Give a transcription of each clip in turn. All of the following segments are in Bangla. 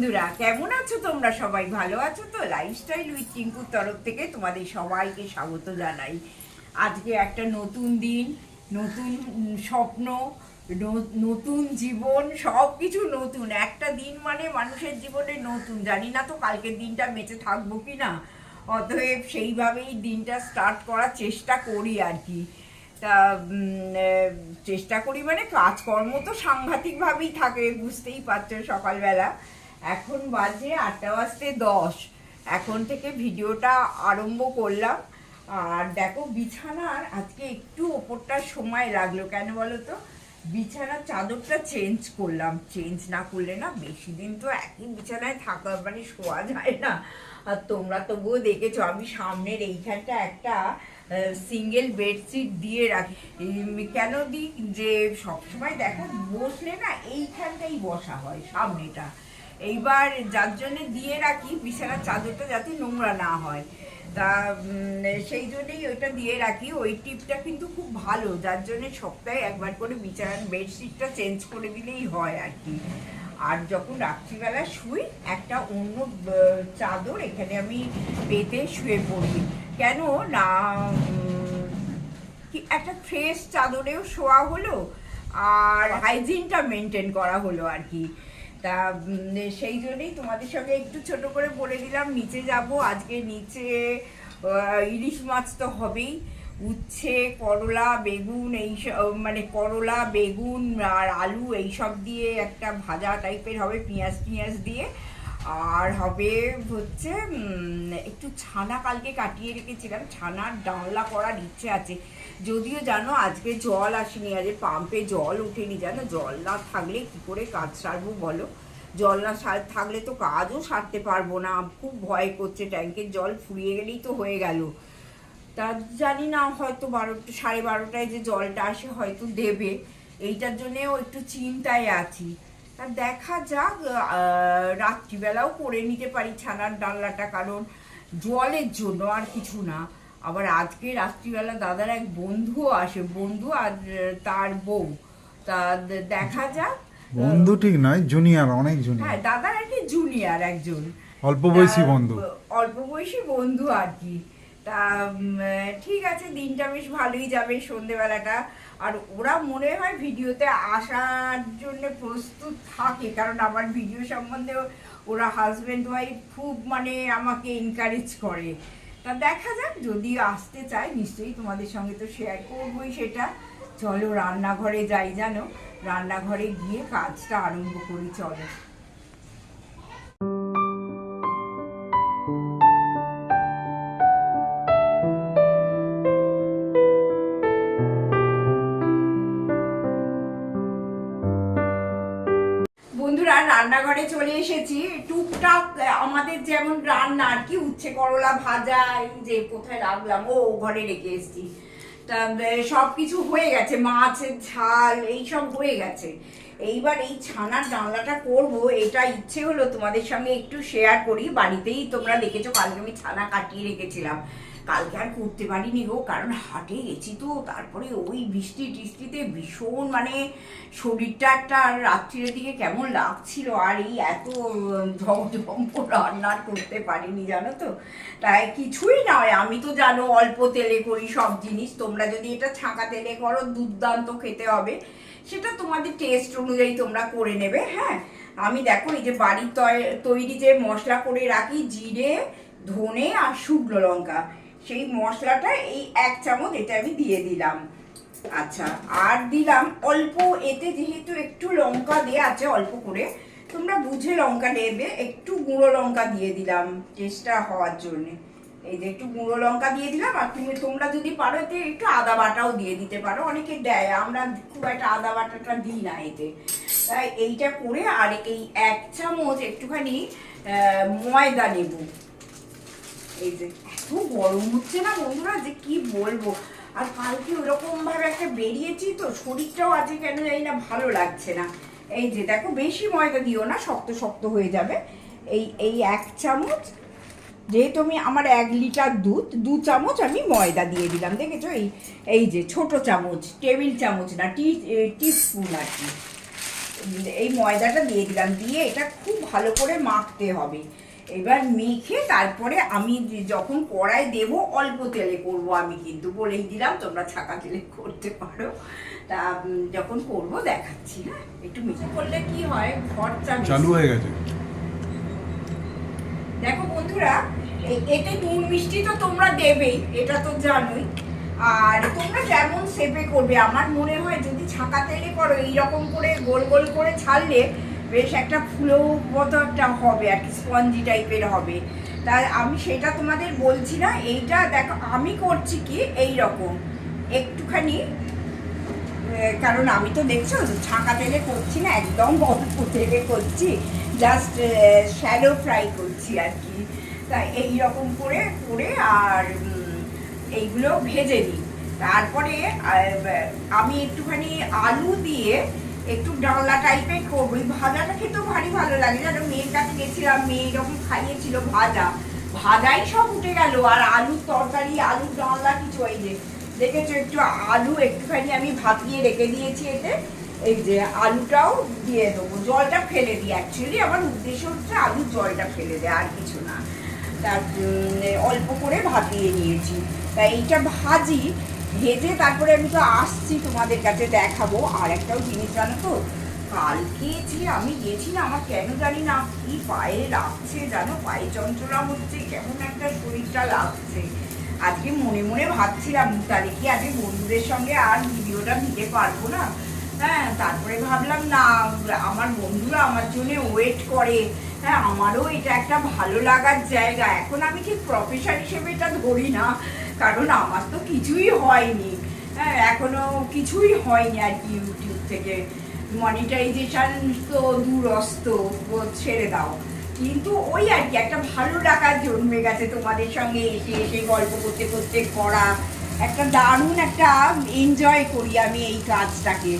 বন্ধুরা, কেমন আছো তোমরা? সবাই ভালো আছো তো? লাইফস্টাইল উইথ টিঙ্কুর তরফ থেকে তোমাদের সবাইকে স্বাগত জানাই। আজকে একটা নতুন দিন, নতুন স্বপ্ন নতুন জীবন সব কিছু নতুন। একটা দিন মানে মানুষের জীবনে নতুন। জানি না তো কালকের দিনটা বেঁচে থাকব কি না। অতএব সেইভাবেই দিনটা স্টার্ট করার চেষ্টা করি আর কি। তা চেষ্টা করি মানে কাজকর্ম তো সাংঘাতিকভাবেই থাকে, বুঝতেই পারছ সকালবেলা। এখন বাজে আটটা বাজতে দশ। এখন থেকে ভিডিওটা আরম্ভ করলাম। আর দেখো, বিছানার আজকে একটু ওপরটার সময় লাগল কেন বলো তো? বিছানার চাদরটা চেঞ্জ করলাম। চেঞ্জ না করলে না বেশি দিন তো একই বিছানায় থাকা মানে শোয়া যায় না। আর তোমরা তবুও দেখেছ, আমি সামনের এইখানটা একটা সিঙ্গেল বেডশিট দিয়ে রাখি। কেন দিই? যে সবসময় দেখো, বসলে না এইখানটাই বসা হয়, সামনেটা। এইবার যার জন্যে দিয়ে রাখি বিছানার চাদরটা যাতে নোংরা না হয়। তা সেই জন্যেই ওইটা দিয়ে রাখি। ওই টিপটা কিন্তু খুব ভালো যার জন্যে সপ্তাহে একবার করে বিছানার বেডশিটটা চেঞ্জ করে দিলেই হয় আর কি। আর যখন রাত্রিবেলা শুই একটা অন্য চাদর এখানে আমি পেতে শুয়ে পড়ি। কেন? না কি একটা ফ্রেশ চাদরেও শোয়া হলো আর হাইজিনটা মেনটেন করা হলো আর কি। তা সেই জন্যই তোমাদের সঙ্গে একটু ছোট করে বলে দিলাম, নিচে যাব, আজকে নিচে ইলিশ মাছ তো হবেই। উচ্ছে, করলা, বেগুন, এই মানে করলা, বেগুন আর আলু এইসব দিয়ে একটা ভাজা টাইপের হবে, পেঁয়াজ টিয়াজ দিয়ে। আর হবে হচ্ছে একটু ছানা কালকে কাটিয়ে রেখেছিলাম, ছানার ডালনা করার ইচ্ছে আছে। যদিও জানো, আজকে জল আসেনি আজকে পাম্পে জল ওঠেনি, জানো? জল না থাকলে কি করে কাজ সারবো বলো? জল না সার, থাকলে তো কাজও সারতে পারব না। খুব ভয় করছে, ট্যাঙ্কের জল ফুরিয়ে গেলেই তো হয়ে গেল। তা জানি না, হয়তো বারোটা, সাড়ে বারোটায় যে জলটা আসে হয়তো দেবে। এইটার জন্যেও একটু চিন্তায় আছি। তা দেখা যাক রাত্রিবেলাও করে নিতে পারি ছানার ডাল্লাটা কারণ জলের জন্য আর কিছু না। আবার আজকে রাত্রিবেলা দাদার এক বন্ধুও আসে বন্ধু আর তার বউ। তা দেখা যাক। বন্ধু ঠিক নয় জুনিয়র অনেক জুনিয়র হ্যাঁ দাদার আর কি জুনিয়র একজন। অল্প বয়সী বন্ধু। অল্প বয়সী বন্ধু আর কি। তা ঠিক আছে দিনটা বেশ ভালোই যাবে সন্ধেবেলাটা। আর ওরা মনে হয় ভিডিওতে আসার জন্য প্রস্তুত থাকে কারণ আমার ভিডিও সম্বন্ধে ওরা হাজব্যান্ড ওয়াইফ খুব মানে আমাকে এনকারেজ করে। তা দেখা যাক, যদি আসতে চায় নিশ্চয়ই তোমাদের সঙ্গে তো শেয়ার করবোই সেটা। চলো রান্নাঘরে যাই জানো, রান্নাঘরে গিয়ে কাজটা আরম্ভ করি, চলো। বন্ধুরা, রান্নাঘরে চলে এসেছি। টুকটাক আমাদের যেমন রান্না আর কি, উচ্ছে করলা ভাজা, এই যে কোথায় রাখলাম, ও ঘরে রেখে এসছি। তা সব কিছু হয়ে গেছে, মাছের ঝাল এইসব হয়ে গেছে। এইবার এই ছানার ডালনাটা করব, এটা ইচ্ছে হলো তোমাদের সঙ্গে একটু শেয়ার করি, বাড়িতেই তোমরা দেখেছ, কালকে আমি ছানা কাটিয়ে রেখেছিলাম। কালকে আর করতে পারিনি গো, কারণ হাটে গেছি তো, তারপরে ওই বৃষ্টি টিষ্টিতে ভীষণ মানে শরীরটা একটা আর রাত্রির দিকে কেমন লাগছিল, আর এই এত ঝমঝম্প রান্না করতে পারিনি, জানো তো? তাই কিছুই নয় আমি তো জানো অল্প তেলে করি সব জিনিস, তোমরা যদি এটা ছাঁকা তেলে করো, দুর্দান্ত খেতে হবে। সেটা তোমাদের টেস্ট অনুযায়ী তোমরা করে নেবে হ্যাঁ? আমি দেখো, এই যে বাড়ির তৈরি যে মশলা করে রাখি, জিরে, ধনে আর শুকনো লঙ্কা। সেই মশলাটা এই এক চামচ এটা আমি দিয়ে দিলাম। আচ্ছা আর দিলাম অল্প, এতে যেহেতু একটু লঙ্কা দেওয়া আছে অল্প করে, তোমরা বুঝে লঙ্কা নেবে, একটু গুঁড়ো লঙ্কা দিয়ে দিলাম টেস্টটা হওয়ার জন্যে। এই যে একটু গুঁড়ো লঙ্কা দিয়ে দিলাম, আর তুমি তোমরা যদি পারো এতে একটু আদা বাটাও দিয়ে দিতে পারো। অনেকে দেয়, আমরা খুব একটা আদা বাটাটা দিই না এতে। তাই এইটা করে আর এই এক চামচ একটুখানি ময়দা নেব। এই যে এত গরম হচ্ছে না বন্ধুরা যে কি বলব? আর কালকে ওরকম ভাবে একটা বেরিয়েছি তো, শরীরটাও আজকে কেন জানি না ভালো লাগছে না। এই যে দেখো, বেশি ময়দা দিও না, শক্ত শক্ত হয়ে যাবে। এই এই এক চামচ, যেহেতু আমি আমার এক লিটার দুধ, দু চামচ আমি ময়দা দিয়ে দিলাম, দেখেছ? এই এই যে ছোট চামচ, টেবিল চামচ না, টি টি স্পুন আর কি। এই ময়দাটা দিয়ে দিলাম, দিয়ে এটা খুব ভালো করে মাখতে হবে। এবার মেখে তারপরে আমি যখন কড়াই দেব অল্প তেলে করব আমি কিন্তু বলেই দিলাম তোমরা ছাকা তেলে করতে পারো। তা যখন করব দেখাচ্ছি হ্যাঁ? একটু মিঠে করলে কি হয়? বেশি- চালু হয়ে গেছে। দেখো বন্ধুরা এতে নুন মিষ্টি তো তোমরা দেবেই এটা তো জানোই। আর তোমরা যেমন সেপে করবে আমার মনে হয় যদি ছাকা তেলে করো এইরকম করে গোল গোল করে ছাড়লে বেশ একটা ফুলো মতো একটা হবে, আর কি স্পঞ্জি টাইপের হবে। তা আমি সেটা তোমাদের বলছি না, এইটা দেখো, আমি করছি কি এই রকম একটুখানি কারণ আমি তো দেখছ, ছাঁকা তেলে করছি না, একদম অল্প তেলে করছি জাস্ট শ্যালো ফ্রাই করছি আর কি। তা এই রকম করে করে আর এইগুলো ভেজে নিই। তারপরে আমি একটুখানি আলু দিয়ে একটু ডালনা টাইপের করব। ওই ভাজাটা খেতেও ভারী ভালো লাগে। জানো মেয়ের কাছে গেছিলাম, মেয়ে এরকম খাইয়েছিল ভাজা। ভাজাই সব উঠে গেল। আর আলুর তরকারি, আলুর ডালনা কিছু এই যে, দেখেছ একটু আলু একটুখানি আমি ভাপিয়ে রেখে দিয়েছি এতে। এই যে আলুটাও দিয়ে দেবো। জলটা ফেলে দিই অ্যাকচুয়ালি আমার উদ্দেশ্য হচ্ছে আলুর জলটা ফেলে দেয় আর কিছু না। তার অল্প করে ভাপিয়ে নিয়েছি। তা এইটা ভাজি ভেজে তারপরে আমি তো আসছি তোমাদের কাছে দেখাবো আর একটাও জিনিস জানো তো? কালকে যে আমি গেছি না আমার কেন জানি না কি পায়ে লাগছে জানো? পায়ে চঞ্চলা হচ্ছে, কেমন একটা শরীরটা লাগছে। আজকে মনে মনে ভাবছিলাম, তাহলে কি আজকে বন্ধুদের সঙ্গে আর ভিডিওটা দিতে পারব না? হ্যাঁ তারপরে ভাবলাম, না, আমার বন্ধুরা আমার জন্য ওয়েট করে। হ্যাঁ আমারও এটা একটা ভালো লাগার জায়গা। এখন আমি ঠিক প্রফেশন হিসেবে এটা ধরি না। কারণ আমার তো কিছুই হয়নি। হ্যাঁ এখনও কিছুই হয়নি আর কি ইউটিউব থেকে। মনিটাইজেশন তো দূরস্ত ছেড়ে দাও। কিন্তু ওই আর কি, একটা ভালো লাগা জন্মে গেছে তোমাদের সঙ্গে এসে এসে গল্প করতে করতে, করা। একটা দারুণ একটা এনজয় করি আমি এই কাজটাকে।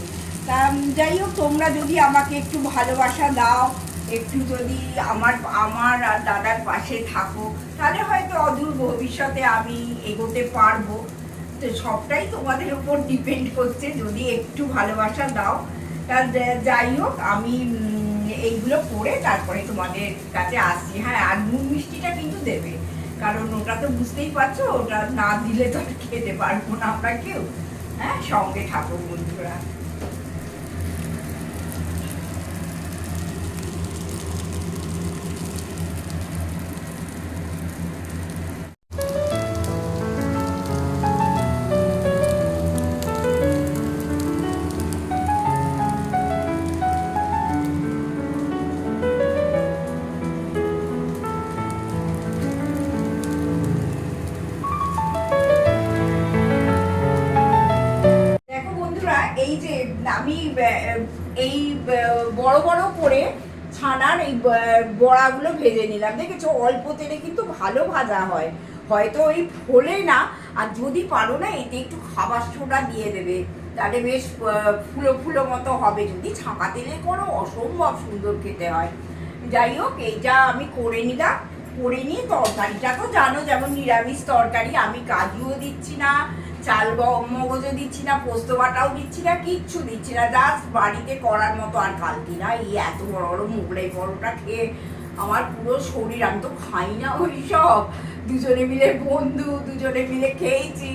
তা যাই হোক, তোমরা যদি আমাকে একটু ভালোবাসা দাও একটু যদি আমার আমার আর দাদার পাশে থাকো, তাহলে হয়তো অদূর ভবিষ্যতে আমি এগোতে পারব। তো সবটাই তোমাদের উপর ডিপেন্ড করছে, যদি একটু ভালোবাসা দাও। তা যাই হোক, আমি এইগুলো করে তারপরে তোমাদের কাছে আসছি। হ্যাঁ আর নুন মিষ্টিটা কিন্তু দেবে। কারণ ওটা তো বুঝতেই পারছ, ওটা না দিলে তো খেতে পারব না আমরা কেউ। হ্যাঁ সঙ্গে থাকো বন্ধুরা। আমি এই বড় বড় করে ছানার এই বড়াগুলো ভেজে নিলাম। দেখেছ? অল্প তেলে কিন্তু ভালো ভাজা হয়। হয়তো ওই ফোলে না, আর যদি পারো না, এতে একটু খাবার সোডা দিয়ে দেবে। তাহলে বেশ ফুলো ফুলো মতো হবে। যদি ছাঁকা তেলে করো, অসম্ভব সুন্দর খেতে হয়। যাই হোক, এইটা আমি করে নিলাম। করে নিয়ে তরকারিটা তো জানো, যেমন নিরামিষ তরকারি, আমি কাজুও দিচ্ছি না। চাল মগজও দিচ্ছি না, পোস্ত বাটাও দিচ্ছি না, কিচ্ছু দিচ্ছি না জাস্ট বাড়িতে করার মতো আর কালকে না, এই এত বড় বড় মুগলাই পরোটা খেয়ে আমার পুরো শরীর, আমি তো খাই না ওই সব। দুজনে মিলে বন্ধু, দুজনে মিলে খেয়েছি।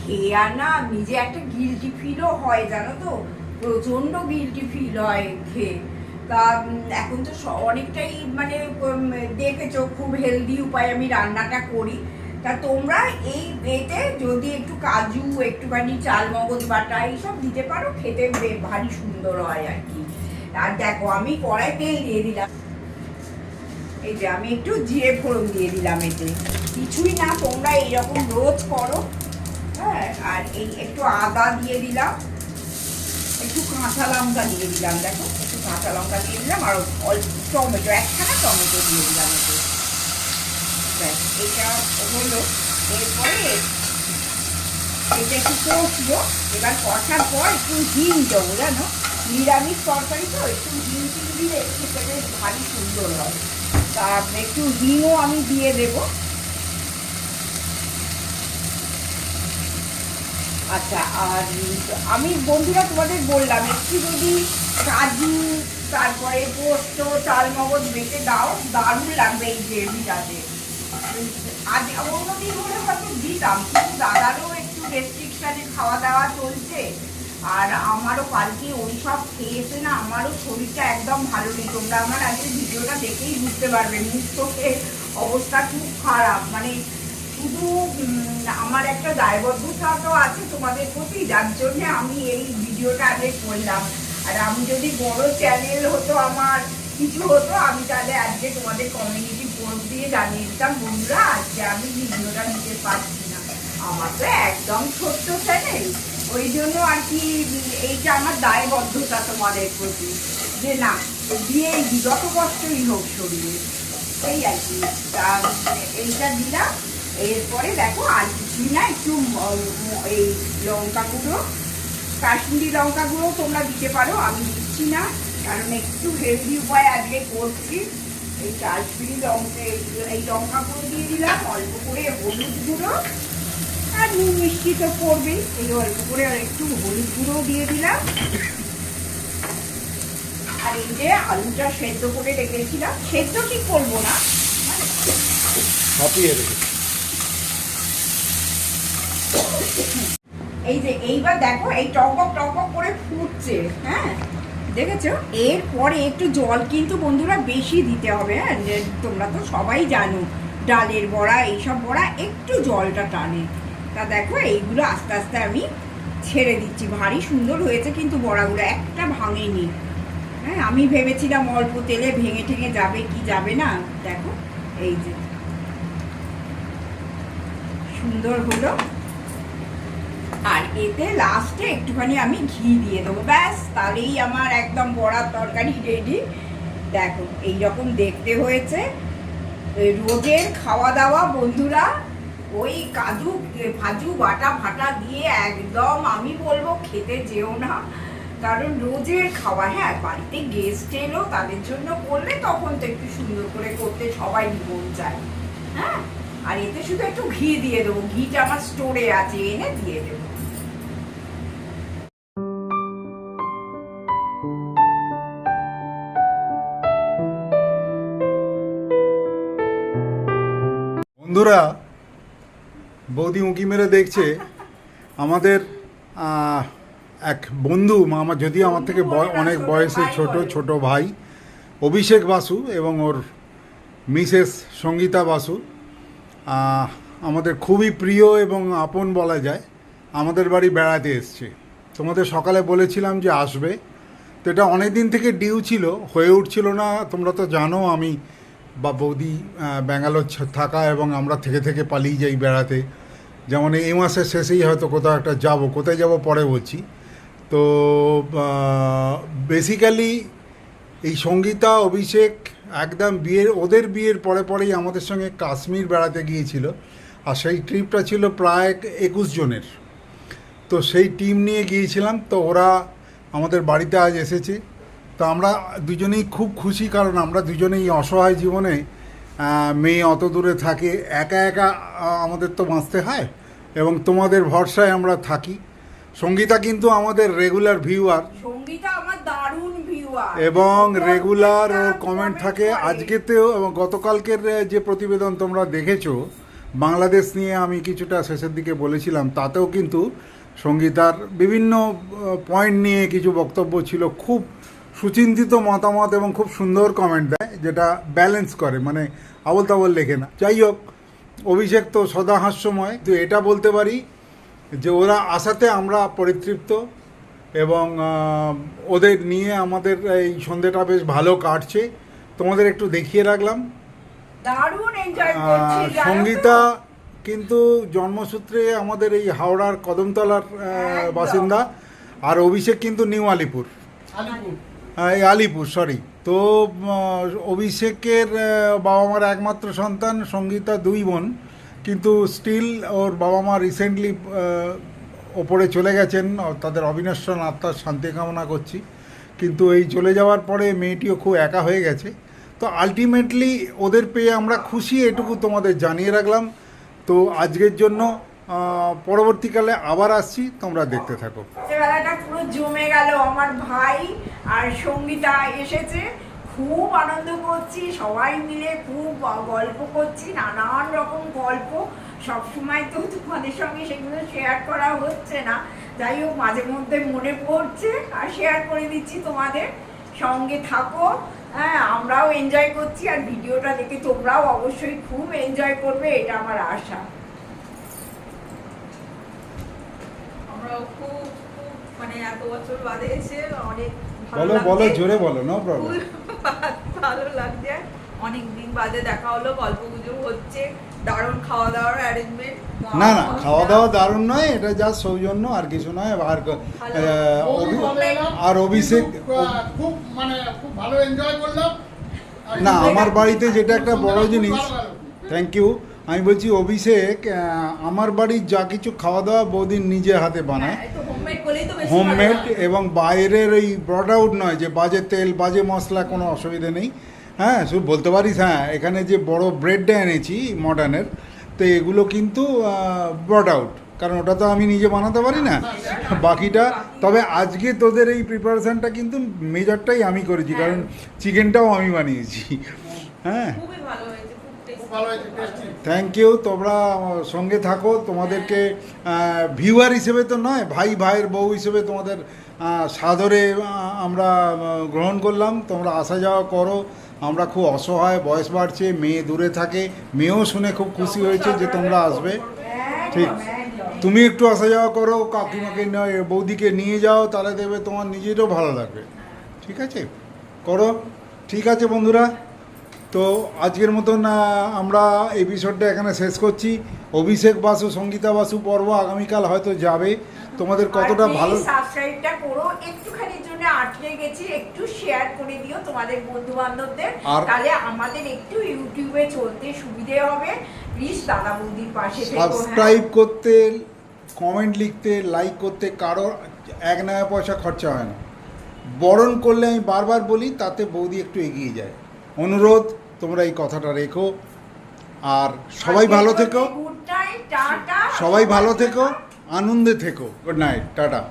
খেয়ে আর না, নিজে একটা গিলটি ফিলও হয়, জানো তো? প্রচণ্ড গিলটি ফিল হয় খেয়ে। তা এখন তো অনেকটাই মানে দেখেছ, খুব হেলদি উপায় আমি রান্নাটা করি। তা তোমরা এই এতে যদি একটু কাজু, একটুখানি চাল, মগজ বাটা এইসব দিতে পারো, খেতে ভারী সুন্দর হয় আর কি। আর দেখো, আমি কড়াই তেল দিয়ে দিলাম। এই যে, আমি একটু জিরে ফোড়ন দিয়ে দিলাম এতে। কিছুই না, তোমরা এইরকম রোজ করো। হ্যাঁ আর এই একটু আদা দিয়ে দিলাম। একটু কাঁচা লঙ্কা দিয়ে দিলাম, দেখো। একটু কাঁচা লঙ্কা দিয়ে দিলাম, আর অল্প টমেটো, একখানা টমেটো দিয়ে দিলাম এতে। এটা হলো। এরপরে এটা একটু কষবো। এবার কষার পর একটু হিং দেবো, জানো? নিরামিষ তরকারি তো, একটু হিং টিং দিলে খেতে বেশ ভারী সুন্দর হয়। তা একটু হিংও আমি দিয়ে দেবো। আচ্ছা আর আমি বন্ধুরা তোমাদের বললাম, একটু যদি কাজু, তারপরে পোস্ত চাল মগজ বেটে দাও, দারুণ লাগবে এই গ্রেভিটাতে। আজ দাদারও একটু খাওয়া দাওয়া চলছে। আর আমারও কালকে ওই সব খেয়েছে না, আমারও শরীরটা ভালো নেই। তোমরা আমার ভিডিওটা দেখেই বুঝতে পারবে অবস্থা খুব খারাপ। মানে শুধু আমার একটা দায়বদ্ধতা তো আছে তোমাদের প্রতি, যার জন্য আমি এই ভিডিওটা আগে আর আমি যদি বড় চ্যানেল হতো, আমার কিছু হতো, আমি তাহলে আজকে তোমাদের কমিউনিটি পোস্ট দিয়ে জানিয়ে দিতাম বন্ধুরা আজকে আমি ভিডিওটা দিতে পারছি না। আমার তো একদম ছোট্ট চ্যানেল ওই জন্য আর কি এইটা আমার দায়বদ্ধতা তোমাদের প্রতি যে না দিই, যত কষ্টই হোক শরীরে এই আর কি। এইটা দিলাম। এরপরে দেখো আর কিছুই না একটু এই লঙ্কা গুঁড়ো কাশ্মীরি লঙ্কা গুঁড়ো তোমরা দিতে পারো আমি দিচ্ছি না কারণ একটু হেলদি উপায় আজকে করছি। এই কাশ্মীরি লঙ্কা এই- লঙ্কা গুঁড়ো দিয়ে দিলাম অল্প করে হলুদ গুঁড়ো আর নুন মিষ্টি তো পড়বেই এই অল্প করে আর একটু হলুদ গুঁড়ো দিয়ে দিলাম। আর এই যে আলুটা সেদ্ধ করে রেখেছিলাম সেদ্ধ ঠিক করব না মানে এই যে এইবার দেখো এই টক টকক করে ফুটছে হ্যাঁ? দেখেছ? এরপরে একটু জল কিন্তু বন্ধুরা বেশি দিতে হবে হ্যাঁ? তোমরা তো সবাই জানো, ডালের বড়া, এইসব বড়া একটু জলটা টানে। তা দেখো, এইগুলো আস্তে আস্তে আমি ছেড়ে দিচ্ছি। ভারী সুন্দর হয়েছে কিন্তু বড়াগুলো, একটা ভাঙেনি। হ্যাঁ আমি ভেবেছিলাম অল্প তেলে ভেঙে ঠেঙে যাবে কি যাবে না? দেখো, এই যে। সুন্দর হলো। আর এতে লাস্টে একটুখানি আমি ঘি দিয়ে দেবো। ব্যাস, তাহলেই আমার একদম বড়ার তরকারি রেডি দেখো, এইরকম দেখতে হয়েছে। রোজের খাওয়া দাওয়া বন্ধুরা, ওই কাজু ভাজু বাটা, ফাটা দিয়ে একদম আমি বলব খেতে যেও না। কারণ রোজের খাওয়া হ্যাঁ বাড়িতে গেস্ট এলো, তাদের জন্য করলে তখন তো একটু সুন্দর করে করতে সবাই মন চায়। হ্যাঁ আর এতে শুধু একটু ঘি দিয়ে দেবো। ঘিটা আমার স্টোরে আছে, এনে দিয়ে দেবো। বন্ধুরা বৌদি উঁকি মেরে দেখছে আমাদের এক বন্ধু আমার যদিও আমার থেকে অনেক বয়সে ছোট ছোট ভাই অভিষেক বাসু এবং ওর মিসেস সঙ্গীতা বাসু। আমাদের খুবই প্রিয় এবং আপন বলা যায় আমাদের বাড়ি বেড়াতে এসছে। তোমাদের সকালে বলেছিলাম যে আসবে তো এটা অনেক দিন থেকে ডিউ ছিল হয়ে উঠছিল না তোমরা তো জানো আমি বা বৌদি ব্যাঙ্গালোর থাকা এবং আমরা থেকে থেকে পালিয়ে যাই বেড়াতে। যেমন এই মাসের শেষেই হয়তো কোথাও একটা যাব। কোথায় যাব পরে বলছি। তো বেসিক্যালি এই সঙ্গীতা, অভিষেক একদম বিয়ের, ওদের বিয়ের পরে পরেই আমাদের সঙ্গে কাশ্মীর বেড়াতে গিয়েছিল। আর সেই ট্রিপটা ছিল প্রায় একুশ জনের। তো সেই টিম নিয়ে গিয়েছিলাম। তো ওরা আমাদের বাড়িতে আজ এসেছে। তো আমরা দুজনেই খুব খুশি কারণ আমরা দুজনেই অসহায় জীবনে মেয়ে অত দূরে থাকে একা একা আমাদের তো বাঁচতে হয় এবং তোমাদের ভরসায় আমরা থাকি। সঙ্গীতা কিন্তু আমাদের রেগুলার ভিউয়ার সঙ্গীতা আমার দারুণ ভিউয়ার এবং রেগুলার ওর কমেন্ট থাকে। আজকেতেও এবং গতকালকের যে প্রতিবেদন তোমরা দেখেছ বাংলাদেশ নিয়ে আমি কিছুটা শেষের দিকে বলেছিলাম তাতেও কিন্তু সঙ্গীতার বিভিন্ন পয়েন্ট নিয়ে কিছু বক্তব্য ছিল। খুব সুচিন্তিত মতামত এবং খুব সুন্দর কমেন্ট দেয় যেটা ব্যালেন্স করে মানে আবল তাবল লেখে না। যাই হোক অভিষেক তো সদা হাস্যময়। তো এটা বলতে পারি যে ওরা আসাতে আমরা পরিতৃপ্ত এবং ওদের নিয়ে আমাদের এই সন্ধ্যেটা বেশ ভালো কাটছে। তোমাদের একটু দেখিয়ে রাখলাম? সঙ্গীতা কিন্তু জন্মসূত্রে আমাদের এই হাওড়ার কদমতলার বাসিন্দা। আর অভিষেক কিন্তু নিউ আলিপুর। হ্যাঁ, এই আলিপুর সরি তো অভিষেকের বাবা মার একমাত্র সন্তান সঙ্গীতা দুই বোন, কিন্তু স্টিল ওর বাবা মা রিসেন্টলি ওপরে চলে গেছেন তাদের অবিনশ্বর আত্মার শান্তি কামনা করছি। কিন্তু এই চলে যাওয়ার পরে মেয়েটিও খুব একা হয়ে গেছে। তো আলটিমেটলি ওদের পেয়ে আমরা খুশি, এটুকু তোমাদের জানিয়ে রাখলাম। তো আজকের জন্য পরবর্তীকালে আবার আসছি, তোমরা দেখতে থাকো। রাত্রেবেলাটা পুরো জমে গেল। আমার ভাই আর সঙ্গীতা এসেছে। খুব আনন্দ করছি, সবাই মিলে খুব গল্প করছি, নানান রকম গল্প। সবসময় তো তোমাদের সঙ্গে সেগুলো শেয়ার করা হচ্ছে না। যাই হোক, মাঝে মধ্যে মনে পড়ছে, আর শেয়ার করে দিচ্ছি তোমাদের। সঙ্গে থাকো। হ্যাঁ আমরাও এনজয় করছি, আর ভিডিওটা দেখে তোমরাও অবশ্যই খুব এনজয় করবে, এটা আমার আশা। আমরাও খুব মানে এত বছর বাদে এসে অনেক ভালো বলো বলো জোরে বলো নো প্রবলেম ভালো লাগছে। অনেক দিন বাদে দেখা হলো গল্প গুজব হচ্ছে দারুণ খাওয়া দাওয়ার অ্যারেঞ্জমেন্ট না না খাওয়া দাওয়া দারুণ নয় এটা যা সৌজন্য আর কিছু নয় আর আর অভিষেক খুব, মানে খুব ভালো এনজয় করলাম। না আমার বাড়িতে যেটা একটা বড় জিনিস থ্যাংক ইউ আমি বলছি অভিষেক আমার বাড়ির যা কিছু খাওয়া দাওয়া বৌদিন নিজে হাতে বানায়। হোমমেড। এবং বাইরের ওই ব্রড আউট নয় যে বাজে তেল বাজে মশলা কোনো অসুবিধা নেই। হ্যাঁ শুধু বলতে পারিস হ্যাঁ এখানে যে বড় ব্রেডটা এনেছি মডার্নের তো এগুলো কিন্তু ব্রড আউট কারণ ওটা তো আমি নিজে বানাতে পারি না। বাকিটা তবে আজকে তোদের এই প্রিপারেশনটা কিন্তু মেজরটাই আমি করেছি কারণ চিকেনটাও আমি বানিয়েছি। হ্যাঁ। থ্যাংক ইউ তোমরা সঙ্গে থাকো, তোমাদেরকে ভিউয়ার হিসেবে তো নয়, ভাই, ভাইয়ের বউ হিসেবে তোমাদের সাদরে আমরা গ্রহণ করলাম। তোমরা আসা যাওয়া করো, আমরা খুব অসহায়, বয়স বাড়ছে, মেয়ে দূরে থাকে, মেয়েও শুনে খুব খুশি হয়েছে যে তোমরা আসবে। ঠিক, তুমি একটু আসা যাওয়া করো, কাকিমাকে বৌদিকে নিয়ে যাও, তাহলে দেবে তোমার নিজেরও ভালো লাগবে। ঠিক আছে? করো। ঠিক আছে, বন্ধুরা। তো আজকের মতন আমরা এপিসোডটা এখানে শেষ করছি। অভিষেক বাসু সঙ্গীতা বাসু পর্ব আগামীকাল হয়তো যাবে। তোমাদের কতটা ভালো সাবস্ক্রাইবটা করো। একটুখানির জন্য আটকে গেছি একটু শেয়ার করে দিও তোমাদের বন্ধু বান্ধবদের তাহলে আমাদের একটু ইউটিউবে চলতে সুবিধে হবে। প্লিজ দাদা বৌদির পাশে থেকো, হ্যাঁ। সাবস্ক্রাইব করতে কমেন্ট লিখতে লাইক করতে কারোর এক নয়া পয়সা খরচা হয় না। বরণ করলে আমি বারবার বলি তাতে বৌদি একটু এগিয়ে যায়। অনুরোধ তোমরা এই কথাটা রেখো। আর সবাই ভালো থেকো। সবাই ভালো থেকো। আনন্দে থেকো। Good night tata.